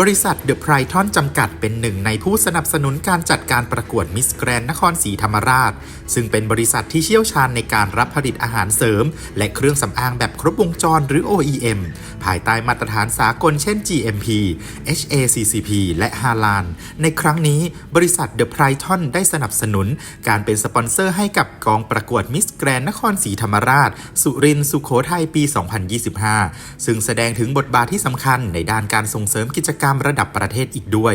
บริษัทเดอะไพรทอนจำกัดเป็นหนึ่งในผู้สนับสนุนการจัดการประกวดมิสแกรนนครศรีธรรมราช ซึ่งเป็นบริษัทที่เชี่ยวชาญในการรับผลิตอาหารเสริม และเครื่องสำอางแบบครบวงจรหรือ OEM ภายใต้มาตรฐานสากลเช่น GMP HACCP และ h a l a n ในครั้งนี้บริษัทเดอะไพรทอนได้สนับสนุน การเป็นสปอนเซอร์ให้กับกองประกวดมิสแกรนนครศรีธรรมราช สุรินทร์สุโขทัยปี 2025 ซึ่งแสดงถึงบทบาทที่สำคัญในด้านการส่งเสริมกิจกรรมระดับประเทศอีกด้วย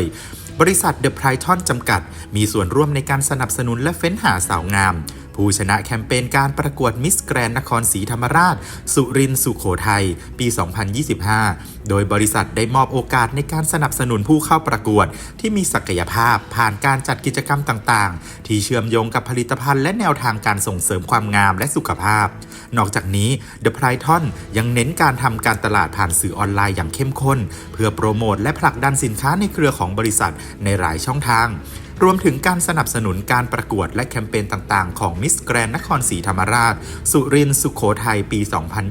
บริษัทเดอะไพรทอนจำกัด มีส่วนร่วมในการสนับสนุนและเฟ้นหาสาวงาม ผู้ชนะแคมเปญการประกวดมิสแกรนนครศรีธรรมราช สุรินทร์สุโขทัย ปี 2025 โดยบริษัทได้มอบโอกาสในการสนับสนุนผู้เข้าประกวด ที่มีศักยภาพผ่านการจัดกิจกรรมต่างๆ ที่เชื่อมโยงกับผลิตภัณฑ์และแนวทางการส่งเสริมความงามและสุขภาพ นอกจากนี้ The p r i t o n ยังเน้นการทำการตลาดผ่านสื่อออนไลน์อย่างเข้มข้น เพื่อโปรโมทและผลักดันสินค้าในเครือของบริษัทในหลายช่องทาง รวมถึงการสนับสนุนการประกวดและแคมเปญต่างๆ ของมิสแกรนนครศรีธรรมราช สุรินทร์สุขโขทัยปี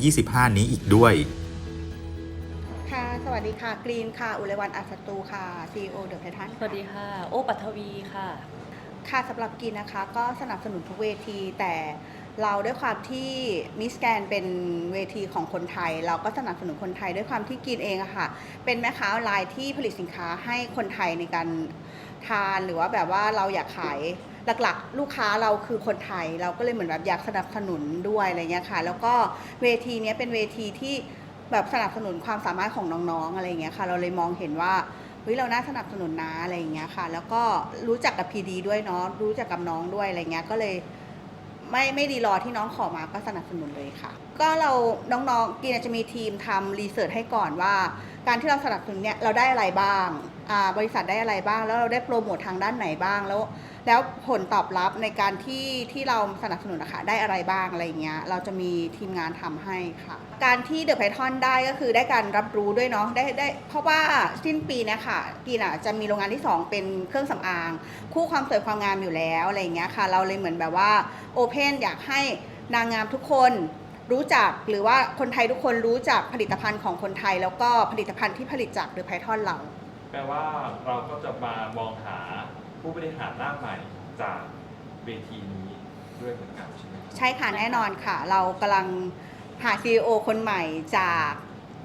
2025 นี้อีกด้วยค่ะสวัสดีค่ะกรีนค่ะอุไรวันอัศตูค่ะ CEO เดอะไททันสวัสดีค่ะ โอ้ปัทวีค่ะ ค่ะสำหรับกรีนนะคะ ก็สนับสนุนทุกเวทีแต่ เราด้วยความที่มิสแกนเป็นเวทีของคนไทย เราก็สนับสนุนคนไทยด้วยความที่กรีนเองอะค่ะ เป็นแม่ค้าออนไลน์ที่ผลิตสินค้าให้คนไทยในการทานหรือว่าแบบว่าเราอยากขายหลักๆ ลูกค้าเราคือคนไทย เราก็เลยเหมือนแบบอยากสนับสนุนด้วยอะไรเงี้ยค่ะ แล้วก็เวทีนี้เป็นเวทีที่แบบสนับสนุนความสามารถของน้องๆอะไรเงี้ยค่ะ เราเลยมองเห็นว่าเฮ้ยเราน่าสนับสนุนนะอะไรอย่างเงี้ยค่ะ แล้วก็รู้จักกับพีดีด้วยเนาะรู้จักกับน้องด้วยอะไรเงี้ยก็เลย ไม่ไม่ดีรอที่น้องขอมาก็สนับสนุนเลยค่ะ ก็เราน้องๆกินจะมีทีมทำรีเสิร์ชให้ก่อนว่า การที่เราสนับสนุนเนี่ยเราได้อะไรบ้าง บริษัทได้อะไรบ้าง แล้วเราได้โปรโมททางด้านไหนบ้างแล้วแล้วผลตอบรับในการที่ที่เราสนับสนุนนะคะได้อะไรบ้างอะไรเงี้ยเราจะมีทีมงานทำให้ค่ะ การที่เดอะไพทอนได้ก็คือได้การรับรู้ด้วยเนาะได้ได้เพราะว่าสิ้นปีเนะคะกีน่ะจะมีโรงงานที่ 2 เป็นเครื่องสำอาง คู่ความสวยความงามอยู่แล้วอะไรเงี้ยค่ะ เราเลยเหมือนแบบว่าโอเพนอยากให้นางงามทุกคนรู้จักหรือว่าคนไทยทุกคนรู้จักผลิตภัณฑ์ของคนไทย แล้วก็ผลิตภัณฑ์ที่ผลิตจากเดอะไพทอนเรา แปลว่าเราก็จะมามองหาผู้บริหารหน้าใหม่จากเวทีนี้ด้วยเหมือนกันใช่ไหมครับใช่ค่ะแน่นอนค่ะ เรากำลังหา CEO คนใหม่จาก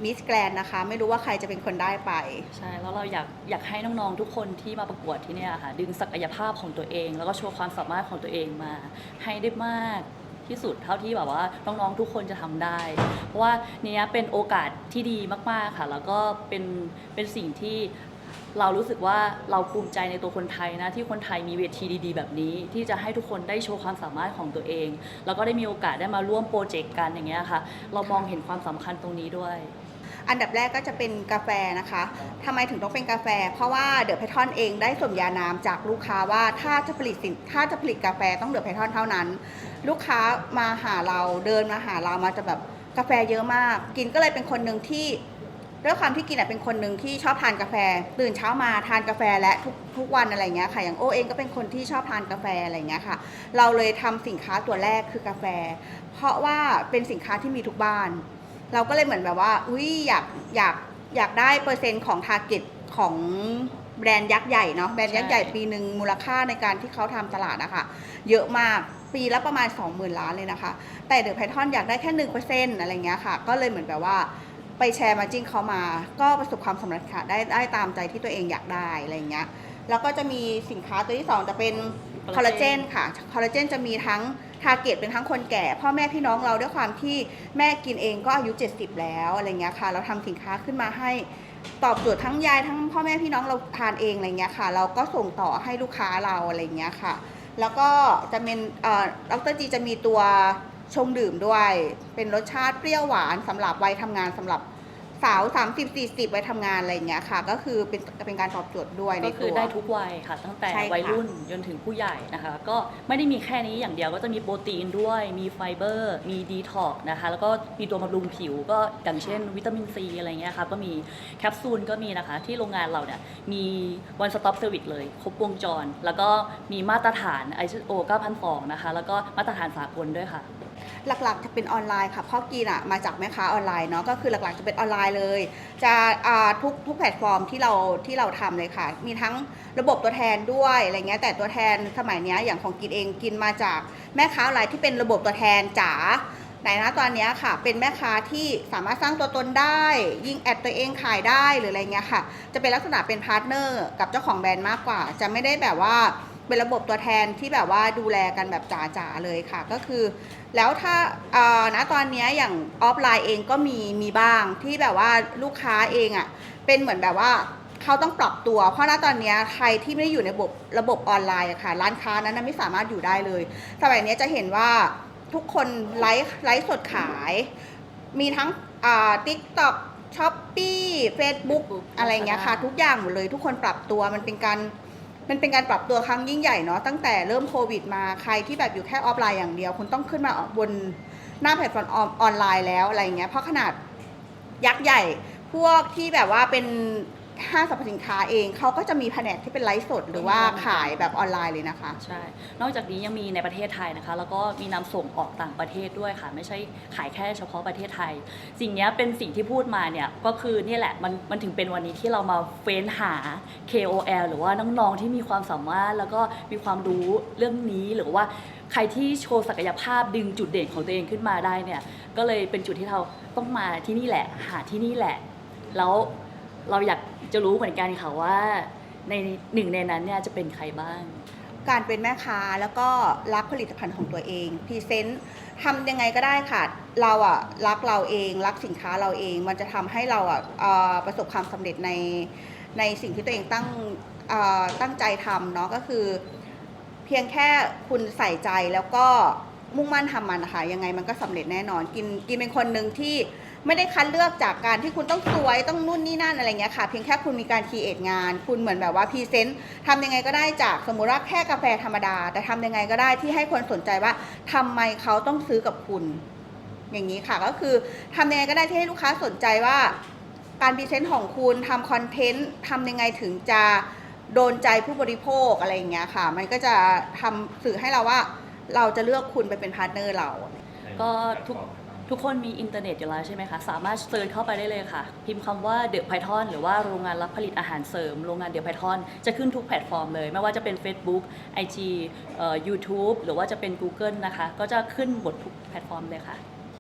มิสแกรนนะคะ ไม่รู้ว่าใครจะเป็นคนได้ไป ใช่แล้วเราอยากอยากให้น้องๆทุกคนที่มาประกวดที่เนี่ยค่ะดึงศักยภาพของตัวเอง แล้วก็โชว์ความสามารถของตัวเองมา ให้ได้มากที่สุดเท่าที่แบบว่าน้องๆทุกคนจะทำได้ เพราะว่าเนี้ยเป็นโอกาสที่ดีมากๆค่ะ แล้วก็เป็นเป็นสิ่งที่ เรารู้สึกว่าเราภูมิใจในตัวคนไทยนะที่คนไทยมีเวทีดี ๆ แบบนี้ ที่จะให้ทุกคนได้โชว์ความสามารถของตัวเอง แล้วก็ได้มีโอกาสได้มาร่วมโปรเจกต์กันอย่างเงี้ยค่ะ เรามองเห็นความสำคัญตรงนี้ด้วย อันดับแรกก็จะเป็นกาแฟนะคะทำไมถึงต้องเป็นกาแฟ เพราะว่าเดอะไพทอนเองได้สมญานามจากลูกค้าว่าถ้าจะผลิตสินถ้าจะผลิตกาแฟต้องเดอะไพทอนเท่านั้น ลูกค้ามาหาเราเดินมาหาเรามาจะแบบกาแฟเยอะมาก กินก็เลยเป็นคนหนึ่งที่ ด้วยความที่กินอะเป็นคนหนึ่งที่ชอบทานกาแฟ ตื่นเช้ามาทานกาแฟและทุกทุกวันอะไรเงี้ยค่ะ อย่างโอเองก็เป็นคนที่ชอบทานกาแฟอะไรเงี้ยค่ะ เราเลยทำสินค้าตัวแรกคือกาแฟ เพราะว่าเป็นสินค้าที่มีทุกบ้าน เราก็เลยเหมือนแบบว่า อุ้ยอยากอยากอยากได้เปอร์เซ็นต์ของทาร์เก็ตของแบรนด์ยักษ์ใหญ่เนาะแบรนด์ยักษ์ใหญ่ปีหนึ่งมูลค่าในการที่เขาทำตลาดอะค่ะเยอะมากปีละประมาณ 20,000 ล้านเลยนะคะ แต่เดอะไพทอนอยากได้แค่หนึ่งเปอร์เซ็นต์อะไรเงี้ยค่ะ ก็เลยเหมือนแบบว่า ไปแชร์มาจิ้งเขามา ก็ประสบความสำเร็จค่ะได้ได้ตามใจที่ตัวเองอยากได้อะไรเงี้ยแล้วก็จะมีสินค้าตัวที่สองจะเป็นคอลลาเจนค่ะคอลลาเจนจะมีทั้งทาร์เก็ตเป็นทั้งคนแก่ พ่อแม่พี่น้องเราด้วยความที่แม่กินเองก็อายุ 70 แล้วอะไรเงี้ยค่ะ เราทำสินค้าขึ้นมาให้ตอบโจทย์ทั้งยายทั้งพ่อแม่พี่น้องเราทานเองอะไรเงี้ยค่ะ เราก็ส่งต่อให้ลูกค้าเราอะไรเงี้ยค่ะ แล้วก็จะเป็นเอ่อดรจีจะมีตัว ชงดื่มด้วย เป็นรสชาติเปรี้ยวหวานสำหรับวัยทำงานสำหรับสาว 30 40วัยทำงานอะไรเงี้ยค่ะ ก็คือเป็นเป็นการตอบโจทย์ด้วยในก็คืตัอวได้ทุกวัยค่ะ ตั้งแต่ใช่ค่ะวัยรุ่นจนถึงผู้ใหญ่นะคะ ก็ไม่ได้มีแค่นี้อย่างเดียวก็จะมีโปรตีนด้วย มีไฟเบอร์ มีดีท็อกนะคะ แล้วก็มีตัวบำรุงผิวก็อย่างเช่นวิตามินซีอะไรเงี้ยค่ะก็มีแคปซูลก็มีนะคะ ที่โรงงานเราเนี่ยมี one stop service เลย ครบวงจร แล้วก็มีมาตรฐาน ISO 9002นะคะแล้วก็มาตรฐานสากลด้วยค่ะ หลักๆจะเป็นออนไลน์ค่ะเพราะกินอะมาจากแม่ค้าออนไลน์เนาะก็คือหลักๆจะเป็นออนไลน์เลย จะอ่าทุกทุกแพลตฟอร์มที่เราที่เราทำเลยค่ะ มีทั้งระบบตัวแทนด้วยอะไรเงี้ยแต่ตัวแทนสมัยเนี้ยอย่างของกินเองกินมาจากแม่ค้าออนไลน์ที่เป็นระบบตัวแทนจ๋าไหนนะตอนนี้ค่ะ เป็นแม่ค้าที่สามารถสร้างตัวตนได้ ยิงแอดตัวเองขายได้หรืออะไรเงี้ยค่ะ จะเป็นลักษณะเป็นพาร์ทเนอร์กับเจ้าของแบรนด์มากกว่า จะไม่ได้แบบว่า เป็นระบบตัวแทนที่แบบว่าดูแลกันแบบจ๋าๆเลยค่ะ ก็คือ แล้วถ้าณตอนนี้อย่างออฟไลน์เองก็มีมีบ้างที่แบบว่าลูกค้าเองอะ่ะเป็นเหมือนแบบว่าเขาต้องปรับตัว เพราะณตอนนี้ใครที่ไม่ได้อยู่ในระบบระบบออนไลน์อะค่ะ ร้านค้านั้นไม่สามารถอยู่ได้เลยสมัยนี้จะเห็นว่าทุกคนไลฟ์ไลฟ์สดขาย มีทั้งอ่าทิกตอกช้อปปี้เฟซบุ๊กอะไรเงี้ยค่ะ ทุกอย่างหมดเลยทุกคนปรับตัวมันเป็นการ มันเป็นการปรับตัวครั้งยิ่งใหญ่เนาะตั้งแต่เริ่มโควิดมาใครที่แบบอยู่แค่ออฟไลน์อย่างเดียว คุณต้องขึ้นมาบนหน้าแพลตฟอร์มออนไลน์แล้วอะไรเงี้ยเพราะขนาดยักษ์ใหญ่พวกที่แบบว่าเป็น ห้างสรรพสินค้าเองเขาก็จะมีแผนกที่เป็นไลฟ์สด หรือว่าขายแบบออนไลน์เลยนะคะ ใช่ นอกจากนี้ยังมีในประเทศไทยนะคะ แล้วก็มีนำส่งออกต่างประเทศด้วยค่ะ ไม่ใช่ขายแค่เฉพาะประเทศไทย สิ่งเนี้ยเป็นสิ่งที่พูดมาเนี่ยก็คือเนี่ยแหละมันมันถึงเป็นวันนี้ที่เรามาเฟ้นหา KOL หรือว่าน้องๆที่มีความสามารถแล้วก็มีความรู้เรื่องนี้หรือว่าใครที่โชว์ศักยภาพดึงจุดเด่นของตัวเองขึ้นมาได้เนี่ยก็เลยเป็นจุดที่เราต้องมาที่นี่แหละ หาที่นี่แหละ แล้ว เราอยากจะรู้เหมือนกันค่ะว่าในหนึ่งในนั้นเนี่ยจะเป็นใครบ้าง การเป็นแม่ค้าแล้วก็รักผลิตภัณฑ์ของตัวเองพรีเซนต์ทำยังไงก็ได้ค่ะ เราอะรักเราเองรักสินค้าเราเอง มันจะทำให้เราอะเอ่อประสบความสำเร็จในในสิ่งที่ตัวเองตั้งเอ่อตั้งใจทำเนาะก็คือ เพียงแค่คุณใส่ใจแล้วก็มุ่งมั่นทำมันนะคะยังไงมันก็สำเร็จแน่นอนกินกินเป็นคนหนึ่งที่ ไม่ได้คัดเลือกจากการที่คุณต้องสวยต้องนู่นนี่นั่นอะไรเงี้ยค่ะเพียงแค่คุณมีการคีเอทงาน คุณเหมือนแบบว่าพรีเซนต์ทำยังไงก็ได้จากสมมุติว่าแค่กาแฟธรรมดา แต่ทำยังไงก็ได้ที่ให้คนสนใจว่าทำไมเขาต้องซื้อกับคุณ อย่างนี้ค่ะก็คือทำยังไงก็ได้ที่ให้ลูกค้าสนใจว่า การพรีเซนต์ของคุณทำคอนเทนต์ทำยังไงถึงจะโดนใจผู้บริโภคอะไรอย่างเงี้ยค่ะ มันก็จะทำสื่อให้เราว่าเราจะเลือกคุณไปเป็นพาร์ทเนอร์เรา ก็ทุก ทุกคนมีอินเทอร์เน็ตอยู่แล้วใช่ไหมคะ สามารถเซิร์ชเข้าไปได้เลยค่ะ พิมพ์คำว่าเดอะไพทอนหรือว่าโรงงานรับผลิตอาหารเสริม โรงงานเดอะไพทอนจะขึ้นทุกแพลตฟอร์มเลย ไม่ว่าจะเป็น Facebook IG เอ่อ YouTube หรือว่าจะเป็น Google นะคะ ก็จะขึ้นหมดทุกแพลตฟอร์มเลยค่ะ